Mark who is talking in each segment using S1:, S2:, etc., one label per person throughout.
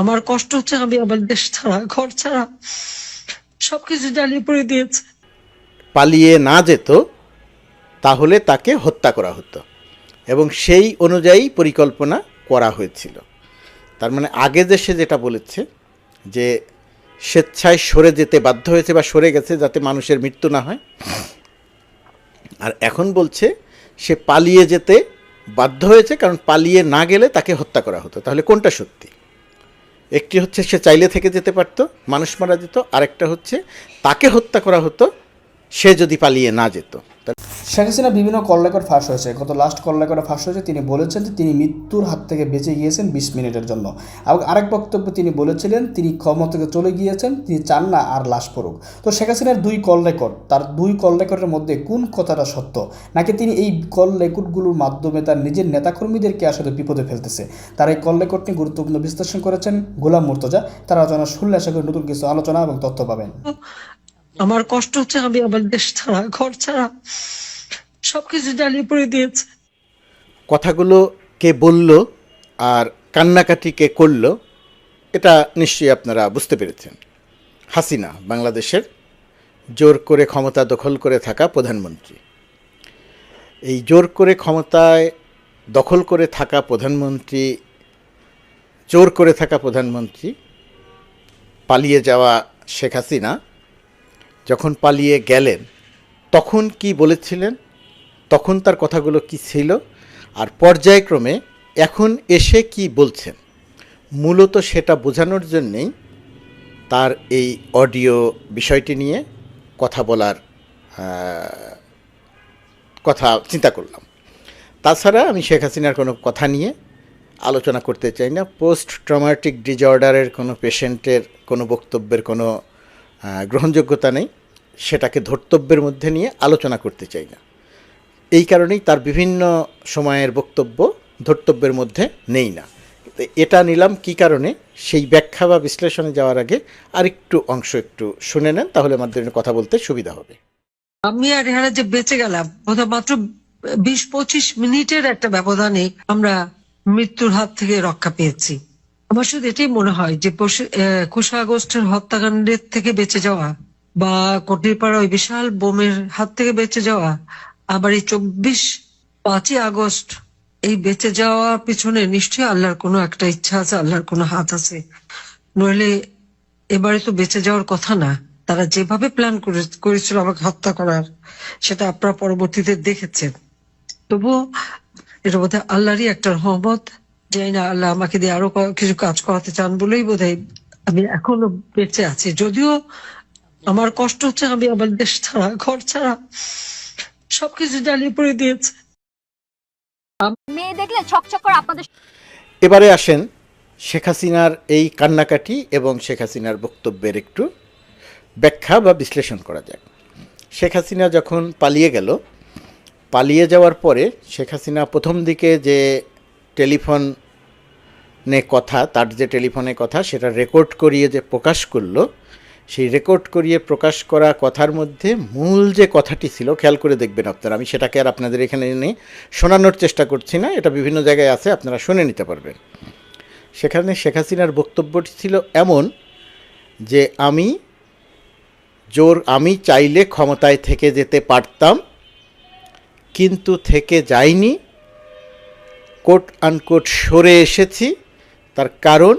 S1: আমার কষ্ট হচ্ছে, আমি আমার দেশ ছাড়া, ঘর ছাড়া, সবকিছু জ্বালিয়ে পড়ে দিয়েছে।
S2: পালিয়ে না যেত, তাহলে তাকে হত্যা করা হতো। এবং সেই অনুযায়ী পরিকল্পনা করা হয়েছিল। তার মানে আগে যে সে যেটা বলেছে, যে স্বেচ্ছায় সরে যেতে বাধ্য হয়েছে বা সরে গেছে যাতে মানুষের মৃত্যু না হয়, আর এখন বলছে সে পালিয়ে যেতে বাধ্য হয়েছে কারণ পালিয়ে না গেলে তাকে হত্যা করা হতো। তাহলে কোনটা সত্যি? একটি হচ্ছে সে চাইলে থেকে যেতে পারতো, মানুষ মারা যেত, আরেকটা হচ্ছে তাকে হত্যা করা হতো, সে যদি পালিয়ে না যেত।
S3: শেখ হাসিনা বিভিন্ন কল রেকর্ড ফাঁস হয়েছে। গত লাস্ট কল রেকর্ডে ফাঁস হয়েছে। তিনি বলেছেন যে তিনি মৃত্যুর হাত থেকে বেঁচে গিয়েছেন বিশ মিনিটের জন্য। এবং আরেক বক্তব্য তিনি বলেছিলেন, তিনি ক্ষমতা থেকে চলে গিয়েছেন, তিনি চান না আর লাশ পড়ুক। তো শেখ হাসিনার দুই কল রেকর্ড তার দুই কল রেকর্ডের মধ্যে কোন কথাটা সত্য? নাকি তিনি এই কল রেকর্ডগুলোর মাধ্যমে তার নিজের নেতাকর্মীদেরকে আসলে বিপদে ফেলতেছে? তার এই কল রেকর্ড নিয়ে গুরুত্বপূর্ণ বিশ্লেষণ করেছেন গোলাম মুর্তজা। তারা আলোচনা শুনলে আশা করি নতুন কিছু আলোচনা এবং তথ্য পাবেন।
S1: আমার কষ্ট হচ্ছে, আমি আমার দেশ ছাড়া, ঘর ছাড়া, সবকিছু জ্বালিয়ে পড়ে দিয়েছে।
S2: কথাগুলো কে বলল আর কান্নাকাটি কে করল, এটা নিশ্চয়ই আপনারা বুঝতে পেরেছেন। হাসিনা, বাংলাদেশের জোর করে ক্ষমতা দখল করে থাকা প্রধানমন্ত্রী। এই জোর করে ক্ষমতায় দখল করে থাকা প্রধানমন্ত্রী, জোর করে থাকা প্রধানমন্ত্রী পালিয়ে যাওয়া শেখ হাসিনা যখন পালিয়ে গেলেন, তখন কি বলেছিলেন? তখন তার কথাগুলো কি ছিল? আর পর্যায়ক্রমে এখন এসে কি বলছেন? মূলত সেটা বোঝানোর জন্যেই তার এই অডিও বিষয়টি নিয়ে কথা বলার কথা চিন্তা করলাম। তাছাড়া আমি শেখ হাসিনার কোনো কথা নিয়ে আলোচনা করতে চাই না। পোস্ট ট্রমাটিক ডিজঅর্ডারের কোনো পেশেন্টের কোনো বক্তব্যের কোনো গ্রহণযোগ্যতা নেই। সেটাকে ধর্তব্যের মধ্যে নিয়ে আলোচনা করতে চাই না। এই কারণেই তার বিভিন্ন সময়ের বক্তব্য ধর্তব্যের মধ্যে নেই না। এটা নিলাম কি কারণে? সেই ব্যাখ্যা বা বিশ্লেষণে যাওয়ার আগে আরেকটু অংশ একটু শুনে নেন, তাহলে আমাদের কথা বলতে সুবিধা হবে।
S1: আমি আর এখানে যে বেঁচে গেলাম মাত্র বিশ পঁচিশ মিনিটের একটা ব্যবধানে আমরা মৃত্যুর হাত থেকে রক্ষা পেয়েছি। আমার শুধু এটাই মনে হয় যে একুশে আগস্টের হত্যাকাণ্ডের থেকে বেঁচে যাওয়া বা কটিরপাড়া ওই বিশাল বোমের হাত থেকে বেঁচে যাওয়া, আবার এই চব্বিশ পাঁচই আগস্ট এই বেঁচে যাওয়ার পিছনে নিশ্চয়ই আল্লাহর কোনো একটা ইচ্ছা আছে, আল্লাহর কোনো হাত আছে। নইলে এবারে তো বেঁচে যাওয়ার কথা না। তারা যেভাবে প্ল্যান করেছিল আমাকে হত্যা করার, সেটা আপনারা পরবর্তীতে দেখেছেন। তবুও এটা বোধহয় আল্লাহরই একটা রহমত যাই না আল্লাহ আমাকে দিয়ে আরও কিছু কাজ করাতে চান বলেই বোধহয় আমি এখনও বেঁচে আছি। যদিও আমার কষ্ট হচ্ছে আমি আমার দেশ ছাড়া ঘর ছাড়া সবকিছু জ্বালিয়ে পড়ে দিয়েছে।
S4: মেয়ে দেখলে ছকছক করে আপনাদের
S2: এবারে আসেন শেখ হাসিনার এই কান্নাকাটি এবং শেখ হাসিনার বক্তব্যের একটু ব্যাখ্যা বা বিশ্লেষণ করা যাক। শেখ হাসিনা যখন পালিয়ে গেল পালিয়ে যাওয়ার পরে শেখ হাসিনা প্রথম দিকে যে টেলিফোনে কথা তার যে টেলিফোনে কথা সেটা রেকর্ড করিয়ে যে প্রকাশ করল সেই রেকর্ড করিয়ে প্রকাশ করা কথার মধ্যে মূল যে কথাটি ছিল, খেয়াল করে দেখবেন আপনারা, আমি সেটাকে আর আপনাদের এখানে এনে শোনানোর চেষ্টা করছি না, এটা বিভিন্ন জায়গায় আছে, আপনারা শুনে নিতে পারবেন। সেখানে শেখ হাসিনার বক্তব্যটি ছিল এমন যে, আমি জোর, আমি চাইলে ক্ষমতায় থেকে যেতে পারতাম, কিন্তু থেকে যাইনি কোট আনকোট সরে এসেছি, তার কারণ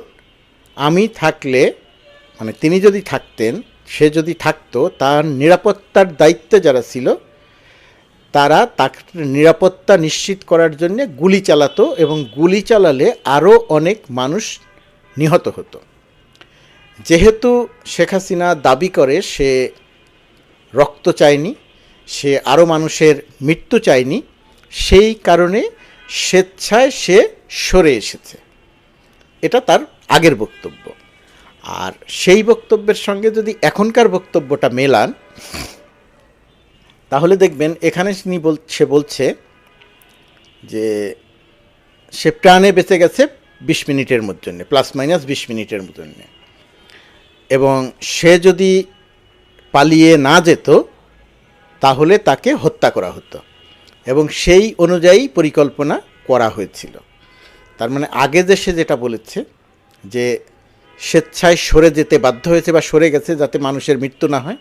S2: আমি থাকলে মানে তিনি যদি থাকতেন, সে যদি থাকতো, তার নিরাপত্তার দায়িত্বে যারা ছিল, তারা তার নিরাপত্তা নিশ্চিত করার জন্যে গুলি চালাতো এবং গুলি চালালে আরও অনেক মানুষ নিহত হতো। যেহেতু শেখ হাসিনা দাবি করে সে রক্ত চায়নি, সে আরও মানুষের মৃত্যু চায়নি, সেই কারণে স্বেচ্ছায় সে সরে এসেছে। এটা তার আগের বক্তব্য। আর সেই বক্তব্যের সঙ্গে যদি এখনকার বক্তব্যটা মেলান, তাহলে দেখবেন এখানে তিনি সে বলছে যে, সে প্রাণে বেঁচে গেছে বিশ মিনিটের মধ্যে, প্লাস মাইনাস বিশ মিনিটের মধ্যে। এবং সে যদি পালিয়ে না যেত, তাহলে তাকে হত্যা করা হতো। এবং সেই অনুযায়ী পরিকল্পনা করা হয়েছিল। তার মানে আগে যে সে যেটা বলেছে, যে স্বেচ্ছায় সরে যেতে বাধ্য হয়েছে বা সরে গেছে যাতে মানুষের মৃত্যু না হয়।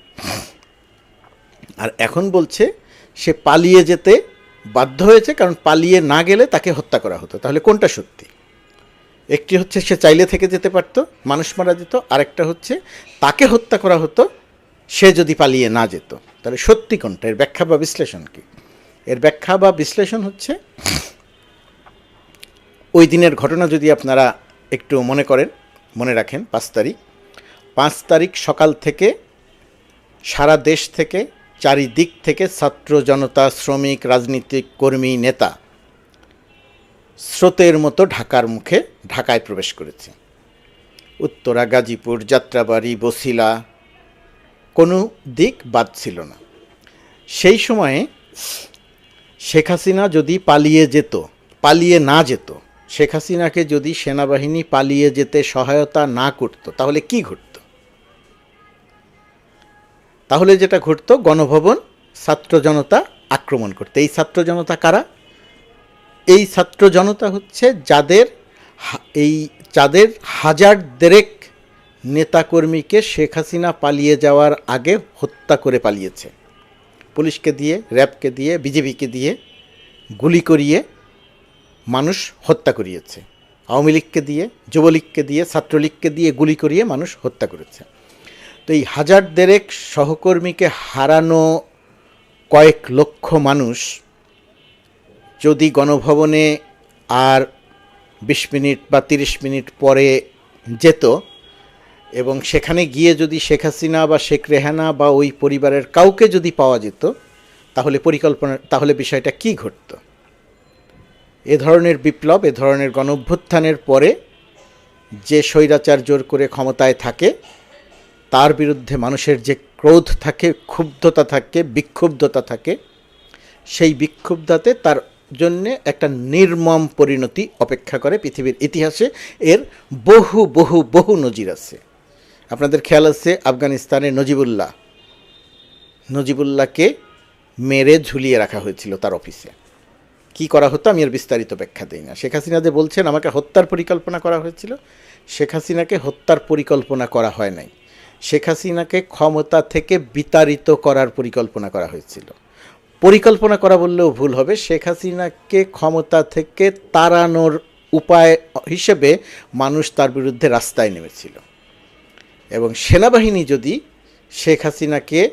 S2: আর এখন বলছে, সে পালিয়ে যেতে বাধ্য হয়েছে কারণ পালিয়ে না গেলে তাকে হত্যা করা হতো। তাহলে কোনটা সত্যি? একটি হচ্ছে, সে চাইলে থেকে যেতে পারত, মানুষ মারা যেত। আরেকটা হচ্ছে, তাকে হত্যা করা হতো, সে যদি পালিয়ে না যেত। তাহলে সত্যি কোনটা? এর ব্যাখ্যা বা বিশ্লেষণ কি? এর ব্যাখ্যা বা বিশ্লেষণ হচ্ছে, ওই দিনের ঘটনা যদি আপনারা একটু মনে করেন মনে রাখেন, পাঁচ তারিখ। পাঁচ তারিখ সকাল থেকে, সারা দেশ থেকে, চারিদিক থেকে ছাত্র জনতা, শ্রমিক, রাজনীতিক কর্মী, নেতা স্রোতের মতো ঢাকার মুখে ঢাকায় প্রবেশ করেছে। উত্তরা, গাজীপুর, যাত্রাবাড়ি, বসিলা, কোনো দিক বাদ ছিল না। সেই সময়ে শেখ হাসিনা যদি পালিয়ে যেত, পালিয়ে না যেত শেখ হাসিনাকে যদি সেনাবাহিনী পালিয়ে যেতে সহায়তা না করত, তাহলে কি ঘটত? তাহলে যেটা ঘটতো, গণভবন, ছাত্র জনতা আক্রমণ করতে। এই ছাত্র জনতা কারা? এই ছাত্র জনতা হচ্ছে যাদের এই যাদের হাজার দেড়েক নেতাকর্মীকে শেখ হাসিনা পালিয়ে যাওয়ার আগে হত্যা করে পালিয়েছে। পুলিশকে দিয়ে, র্যাবকে দিয়ে, বিজেপিকে দিয়ে গুলি করিয়ে মানুষ হত্যা করিয়েছে। আওয়ামী লীগকে দিয়ে, যুবলীগকে দিয়ে, ছাত্রলীগকে দিয়ে গুলি করিয়ে মানুষ হত্যা করেছে। তো এই হাজার দেড়েক সহকর্মীকে হারানো কয়েক লক্ষ মানুষ যদি গণভবনে আর বিশ মিনিট বা তিরিশ মিনিট পরে যেত এবং সেখানে গিয়ে যদি শেখ হাসিনা বা শেখ রেহানা বা ওই পরিবারের কাউকে যদি পাওয়া যেত, তাহলে পরিকল্পনা, তাহলে বিষয়টা কি ঘটতো? এ ধরনের বিপ্লব, এ ধরনের গণ অভ্যুত্থানের পরে যে স্বৈরাচার জোর করে ক্ষমতায় থাকে, তার বিরুদ্ধে মানুষের যে ক্রোধ থাকে, ক্ষুব্ধতা থাকে, বিক্ষুব্ধতা থাকে, সেই বিক্ষুব্ধতাতে তার জন্যে একটা নির্মম পরিণতি অপেক্ষা করে পৃথিবীর ইতিহাসে। এর বহু বহু বহু নজির আছে। আপনাদের খেয়াল আছে আফগানিস্তানের নজিবুল্লাহ। নজিবুল্লাহকে মেরে ঝুলিয়ে রাখা হয়েছিল তার অফিসে। কি করা হতো আমি আর বিস্তারিত ব্যাখ্যা দিই না। শেখ হাসিনা যে বলছেন, আমাকে হত্যার পরিকল্পনা করা হয়েছিল। শেখ হাসিনাকে হত্যার পরিকল্পনা করা হয় নাই। শেখ হাসিনাকে ক্ষমতা থেকে বিতাড়িত করার পরিকল্পনা করা হয়েছিল। পরিকল্পনা করা বললেও ভুল হবে। শেখ হাসিনাকে ক্ষমতা থেকে তাড়ানোর উপায় হিসেবে মানুষ তার বিরুদ্ধে রাস্তায় নেমেছিল। এবং সেনাবাহিনী যদি শেখ হাসিনাকে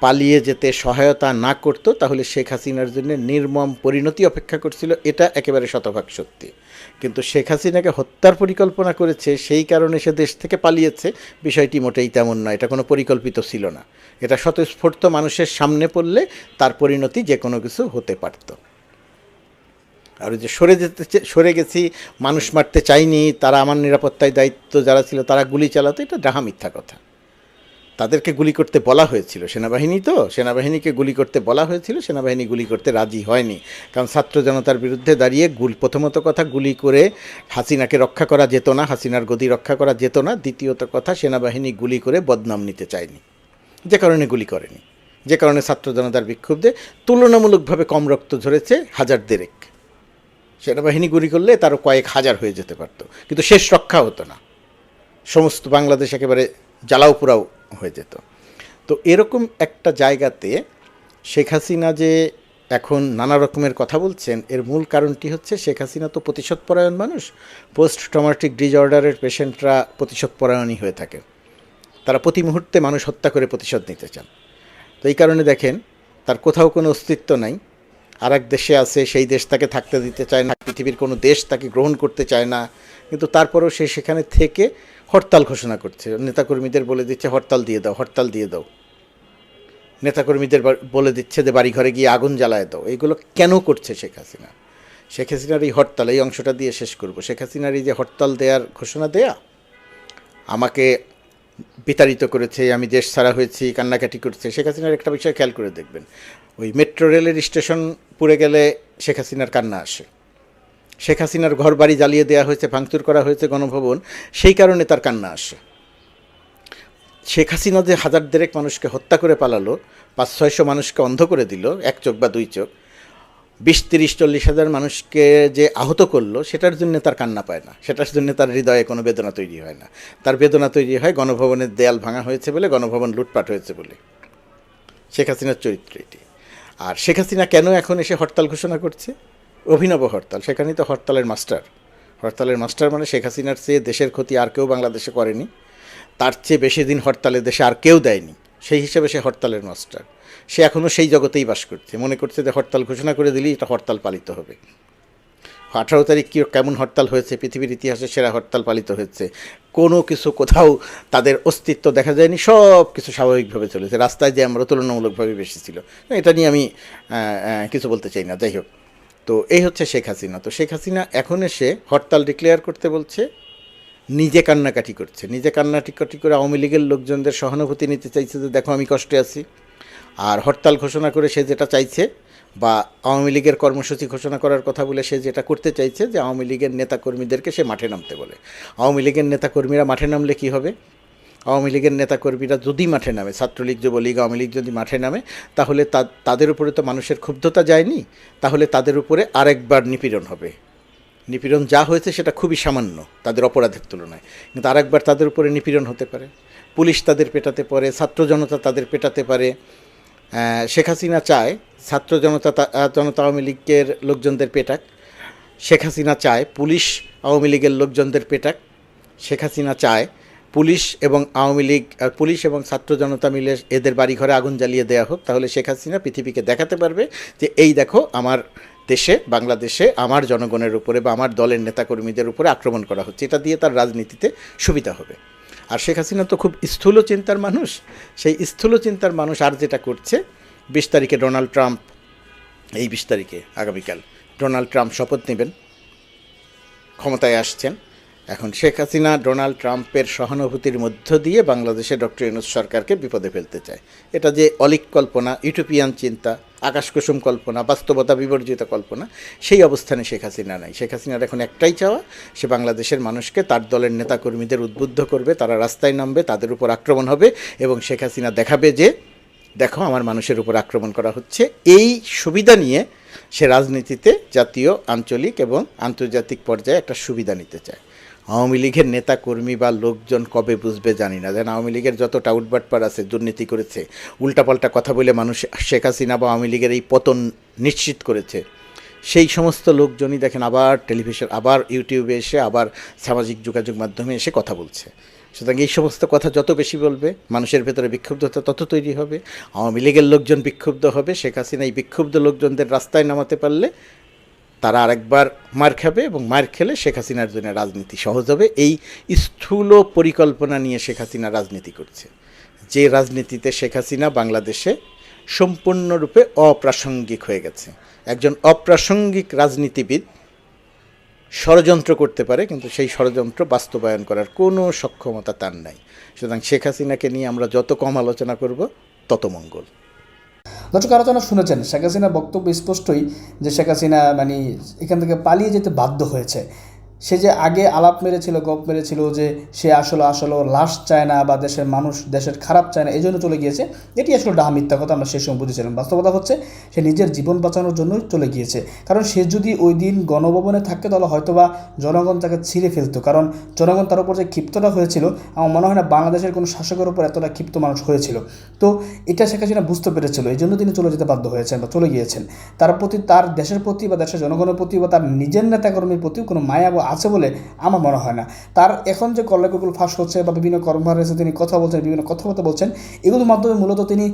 S2: পালিয়ে যেতে সহায়তা না করতো, তাহলে শেখ হাসিনার জন্য নির্মম পরিণতি অপেক্ষা করছিল। এটা একেবারে শতভাগ সত্যি। কিন্তু শেখ হাসিনাকে হত্যার পরিকল্পনা করেছে, সেই কারণে সে দেশ থেকে পালিয়েছে, বিষয়টি মোটেই তেমন নয়, এটা কোনো পরিকল্পিত ছিল না। এটা স্বতঃস্ফূর্ত মানুষের সামনে পড়লে তার পরিণতি যে কোনো কিছু হতে পারত। আর যে সরে যেতে সরে গেছি, মানুষ মারতে চাইনি, তারা আমার নিরাপত্তায় দায়িত্ব, যারা ছিল তারা গুলি চালাতো, এটা ডাহা মিথ্যা কথা। তাদেরকে গুলি করতে বলা হয়েছিল। সেনাবাহিনী তো? সেনাবাহিনীকে গুলি করতে বলা হয়েছিল, সেনাবাহিনী গুলি করতে রাজি হয়নি। কারণ ছাত্র জনতার বিরুদ্ধে দাঁড়িয়ে গুল, প্রথমত কথা গুলি করে হাসিনাকে রক্ষা করা যেত না, হাসিনার গদি রক্ষা করা যেত না। দ্বিতীয়ত কথা, সেনাবাহিনী গুলি করে বদনাম নিতে চায়নি। যে কারণে গুলি করেনি। যে কারণে ছাত্র জনতার বিক্ষুব্ধে তুলনামূলকভাবে কম রক্ত ঝরেছে হাজার দেড়েক। সেনাবাহিনী গুলি করলে তারও কয়েক হাজার হয়ে যেতে পারত। কিন্তু শেষ রক্ষা হতো না। সমস্ত বাংলাদেশ একেবারে জ্বালাও পোড়াও হয়ে যেত। তো এরকম একটা জায়গাতে শেখ হাসিনা যে এখন নানা রকমের কথা বলছেন, এর মূল কারণটি হচ্ছে শেখ হাসিনা তো প্রতিশোধপরায়ণ মানুষ পোস্ট ট্রমাটিক ডিজঅর্ডারের পেশেন্টরা প্রতিশোধপরায়ণই হয়ে থাকে তারা প্রতি মুহূর্তে মানুষ হত্যা করে প্রতিশোধ নিতে চান। তো এই কারণে দেখেন, তার কোথাও কোনো অস্তিত্ব নাই। আর দেশে আছে, সেই দেশ তাকে থাকতে দিতে চায় না, পৃথিবীর কোনো দেশ তাকে গ্রহণ করতে চায় না। কিন্তু তারপরেও সে সেখানে থেকে হরতাল ঘোষণা করছে। নেতাকর্মীদের বলে দিচ্ছে, হরতাল দিয়ে দাও, হরতাল দিয়ে দাও। নেতাকর্মীদের বলে দিচ্ছে যে বাড়ি ঘরে গিয়ে আগুন জ্বালায় দাও। এইগুলো কেন করছে শেখ হাসিনা? শেখ হাসিনার এই হরতাল, এই অংশটা দিয়ে শেষ করব। শেখ হাসিনার এই যে হরতাল দেওয়ার ঘোষণা দেয়া, আমাকে বিতাড়িত করেছে, আমি দেশ ছাড়া হয়েছি, কান্নাকাটি করছে। শেখ হাসিনার একটা বিষয় খেয়াল করে দেখবেন। ওই মেট্রো রেলের স্টেশন পুড়ে গেলে শেখ হাসিনার কান্না আসে। শেখ হাসিনার ঘর বাড়ি জ্বালিয়ে দেওয়া হয়েছে, ভাঙচুর করা হয়েছে গণভবন, সেই কারণে তার কান্না আসে। শেখ হাসিনা যে হাজার দেড়েক মানুষকে হত্যা করে পালালো পাঁচ ছয়শো মানুষকে অন্ধ করে দিল, এক চোখ বা দুই চোখ বিশ, তিরিশ, চল্লিশ হাজার মানুষকে যে আহত করল, সেটার জন্য তার কান্না পায় না। সেটার জন্য তার হৃদয়ে কোনো বেদনা তৈরি হয় না। তার বেদনা তৈরি হয় গণভবনের দেয়াল ভাঙা হয়েছে বলে, গণভবন লুটপাট হয়েছে বলে। শেখ হাসিনার চরিত্র এটি। আর শেখ হাসিনা কেন এখন এসে হরতাল ঘোষণা করছে? অভিনব হরতাল। সেখানেই তো হরতালের মাস্টার। হরতালের মাস্টার মানে শেখ হাসিনার চেয়ে দেশের ক্ষতি আর কেউ বাংলাদেশে করেনি। তার চেয়ে বেশি দিন হরতালে দেশে আর কেউ দেয়নি। সেই হিসেবে সে হরতালের মাস্টার। সে এখনও সেই জগতেই বাস করছে। মনে করছে যে হরতাল ঘোষণা করে দিলেই এটা হরতাল পালিত হবে। আঠারো তারিখ কি কেমন হরতাল হয়েছে? পৃথিবীর ইতিহাসে সেরা হরতাল পালিত হয়েছে। কোনো কিছু কোথাও তাদের অস্তিত্ব দেখা যায়নি। সব কিছু স্বাভাবিকভাবে চলেছে। রাস্তায় যে আমরা তুলনামূলকভাবে বেশি ছিল। এটা নিয়ে আমি কিছু বলতে চাই না। যাই হোক। তো এই হচ্ছে শেখ হাসিনা। তো শেখ হাসিনা এখন এসে হরতাল ডিক্লেয়ার করতে বলছে, নিজে কান্নাকাটি করছে। নিজে কান্নাকাটি করে আওয়ামী লীগের লোকজনদের সহানুভূতি নিতে চাইছে যে, দেখো, আমি কষ্টে আছি। আর হরতাল ঘোষণা করে সে যেটা চাইছে বা আওয়ামী লীগের কর্মসূচি ঘোষণা করার কথা বলে সে যেটা করতে চাইছে যে আওয়ামী লীগের নেতাকর্মীদেরকে সে মাঠে নামতে বলে। আওয়ামী লীগের নেতাকর্মীরা মাঠে নামলে কি হবে? আওয়ামী লীগের নেতাকর্মীরা যদি মাঠে নামে, ছাত্রলীগ, যুবলীগ, আওয়ামী লীগ যদি মাঠে নামে, তাহলে তাদের উপরে তো মানুষের ক্ষুব্ধতা যায়নি, তাহলে তাদের উপরে আরেকবার নিপীড়ন হবে। নিপীড়ন যা হয়েছে সেটা খুবই সামান্য, তাদের অপরাধের তুলনায়। কিন্তু আরেকবার তাদের উপরে নিপীড়ন হতে পারে। পুলিশ তাদের পেটাতে পারে, ছাত্র জনতা তাদের পেটাতে পারে শেখ হাসিনা চায় ছাত্র জনতা জনতা আওয়ামী লীগের লোকজনদের পেটাক। শেখ হাসিনা চায় পুলিশ আওয়ামী লীগের লোকজনদের পেটাক। শেখ হাসিনা চায় পুলিশ এবং আওয়ামী লীগ পুলিশ এবং ছাত্র জনতা মিলে এদের বাড়িঘরে আগুন জ্বালিয়ে দেওয়া হোক, তাহলে শেখ হাসিনা পৃথিবীকে দেখাতে পারবে যে এই দেখো আমার দেশে, বাংলাদেশে আমার জনগণের উপরে বা আমার দলের নেতাকর্মীদের উপরে আক্রমণ করা হচ্ছে। এটা দিয়ে তার রাজনীতিতে সুবিধা হবে। আর শেখ হাসিনা তো খুব স্থূল চিন্তার মানুষ। সেই স্থূল চিন্তার মানুষ আর যেটা করছে, বিশ তারিখে ডোনাল্ড ট্রাম্প, এই বিশ তারিখে, আগামীকাল, ডোনাল্ড ট্রাম্প শপথ নেবেন, ক্ষমতায় আসছেন। এখন শেখ হাসিনা ডোনাল্ড ট্রাম্পের সহানুভূতির মধ্য দিয়ে বাংলাদেশে ডক্টর ইউনুস সরকারকে বিপদে ফেলতে চায়। এটা যে অলিক কল্পনা, ইউটোপিয়ান চিন্তা, আকাশকুসুম কল্পনা, বাস্তবতা বিবর্জিত কল্পনা, সেই অবস্থানে শেখ হাসিনা নাই। শেখ হাসিনার এখন একটাই চাওয়া, সে বাংলাদেশের মানুষকে তার দলের নেতাকর্মীদের উদ্বুদ্ধ করবে, তারা রাস্তায় নামবে, তাদের উপর আক্রমণ হবে এবং শেখ হাসিনা দেখাবে যে, দেখো আমার মানুষের উপর আক্রমণ করা হচ্ছে। এই সুবিধা নিয়ে সে রাজনীতিতে জাতীয়, আঞ্চলিক এবং আন্তর্জাতিক পর্যায়ে একটা সুবিধা নিতে চায়। আওয়ামী লীগের নেতা কর্মী বা লোকজন কবে বুঝবে জানি না। যেন আওয়ামী লীগের যত টাউটবাটপার আছে, দুর্নীতি করেছে, উল্টাপাল্টা কথা বলে মানুষ শেখ হাসিনা বা আওয়ামী লীগের এই পতন নিশ্চিত করেছে। সেই সমস্ত লোকজনই দেখেন আবার টেলিভিশন, আবার ইউটিউবে এসে আবার সামাজিক যোগাযোগ মাধ্যমে এসে কথা বলছে। সুতরাং এই সমস্ত কথা যত বেশি বলবে, মানুষের ভেতরে বিক্ষুব্ধতা তত তৈরি হবে। আওয়ামী লীগের লোকজন বিক্ষুব্ধ হবে, শেখ হাসিনা এই বিক্ষুব্ধ লোকজনদের রাস্তায় নামাতে পারলে তারা আরেকবার মার খাবে এবং মার খেলে শেখ হাসিনার জন্য রাজনীতি সহজ হবে। এই স্থূল পরিকল্পনা নিয়ে শেখ হাসিনা রাজনীতি করছে। যে রাজনীতিতে শেখ হাসিনা বাংলাদেশে সম্পূর্ণরূপে অপ্রাসঙ্গিক হয়ে গেছে। একজন অপ্রাসঙ্গিক রাজনীতিবিদ ষড়যন্ত্র করতে পারে, কিন্তু সেই ষড়যন্ত্র বাস্তবায়ন করার কোনো সক্ষমতা তার নাই। সুতরাং শেখ হাসিনাকে নিয়ে আমরা যত কম আলোচনা করব, তত মঙ্গল।
S3: দর্শক আলোচনা শুনেছেন, শেখ হাসিনার বক্তব্য স্পষ্টই যে শেখ হাসিনা মানে এখান থেকে পালিয়ে যেতে বাধ্য হয়েছে। সে যে আগে আলাপ মেরেছিল, গপ মেরেছিল যে সে আসলে আসলে লাশ চায় না বা দেশের মানুষ, দেশের খারাপ চায় না, এই জন্য চলে গিয়েছে, এটি আসলে ডাহা মিথ্যা কথা, আমরা সেই সময় বুঝেছিলাম। বাস্তবতা হচ্ছে, সে নিজের জীবন বাঁচানোর জন্যই চলে গিয়েছে। কারণ সে যদি ওই দিন গণভবনে থাকতে তাহলে হয়তোবা জনগণ তাকে ছিঁড়ে ফেলতো। কারণ জনগণ তার উপর যে ক্ষিপ্তটা হয়েছিল, আমার মনে হয় না বাংলাদেশের কোনো শাসকের উপর এতটা ক্ষিপ্ত মানুষ হয়েছিল। তো এটা শেখ হাসিনা বুঝতে পেরেছিল, এই জন্য তিনি চলে যেতে বাধ্য হয়েছেন বা চলে গিয়েছেন। তার প্রতি, তার দেশের প্রতি বা দেশের জনগণের প্রতি বা তার নিজের নেতাকর্মীর প্রতি কোনো মায়া বা আছে বলে আমার মনে হয় না। তার এখন যে কল্যাণগুলো ফাঁস হচ্ছে বা বিভিন্ন কর্মভারে তিনি কথা বলছেন, বিভিন্ন কথাবার্তা বলছেন, এগুলোর মাধ্যমে মূলত তিনি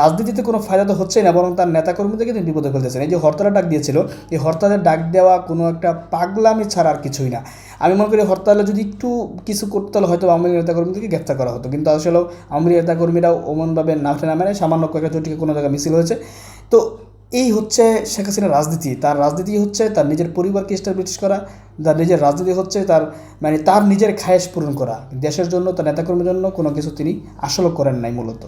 S3: রাজনীতিতে কোনো ফায়দা তো হচ্ছেই না, বরং তার নেতাকর্মীদেরকে তিনি বিপদে ফেলতেছেন। এই যে হরতালের ডাক দিয়েছিল, এই হরতালের ডাক দেওয়া কোনো একটা পাগলামি ছাড়া আর কিছুই না। আমি মনে করি হরতালে যদি একটু কিছু করতে হলে হয়তো আওয়ামী নেতাকর্মীদেরকে গ্রেপ্তার করা হতো। কিন্তু আসলেও আওয়ামী লীগ নেতাকর্মীরাও ওমনভাবে নামে নামে নেয় সামান্য কয়েকটা জটিকে কোনো জায়গায় মিছিল হয়েছে। তো এই হচ্ছে শেখ হাসিনার রাজনীতি। তার রাজনীতি হচ্ছে তার নিজের পরিবারকে স্টাবলিশ করা তার নিজের রাজনীতি হচ্ছে, তার মানে তার নিজের খায়েশ পূরণ করা। দেশের জন্য, তার নেতাকর্মীর জন্য কোনো কিছু তিনি আসলে করেন নাই মূলত।